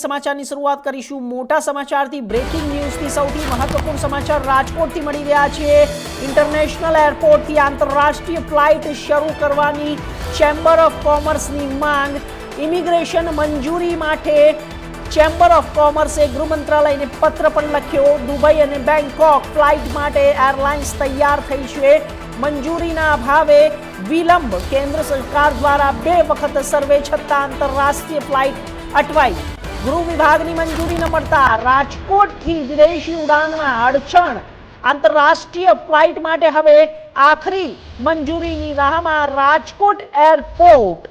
સમાચારની શરૂઆત કરીશું. મોટા સમાચારથી બ્રેકિંગ ન્યૂઝથી સૌથી મહત્વપૂર્ણ સમાચાર રાજકોટથી મળી રહ્યા છે. ઇન્ટરનેશનલ એરપોર્ટથી આંતરરાષ્ટ્રીય ફ્લાઇટ શરૂ કરવાની ચેમ્બર ઓફ કોમર્સની માંગ. ઇમિગ્રેશન મંજૂરી માટે ચેમ્બર ઓફ કોમર્સે ગૃહ મંત્રાલયને પત્ર પણ લખ્યો. દુબઈ અને બેંકોક ફ્લાઇટ માટે એરલાઇન્સ તૈયાર થઈ છે. મંજૂરીના અભાવે વિલંબ. કેન્દ્ર સરકાર દ્વારા બે વખત સર્વે છતાં આંતરરાષ્ટ્રીય ફ્લાઇટ અટવાઈ. ગૃહ વિભાગની મંજૂરી ન મળતા રાજકોટથી વિદેશી ઉડાનમાં અડચણ. આંતરરાષ્ટ્રીય ફ્લાઇટ માટે હવે આખરી મંજૂરીની રાહમાં રાજકોટ એરપોર્ટ.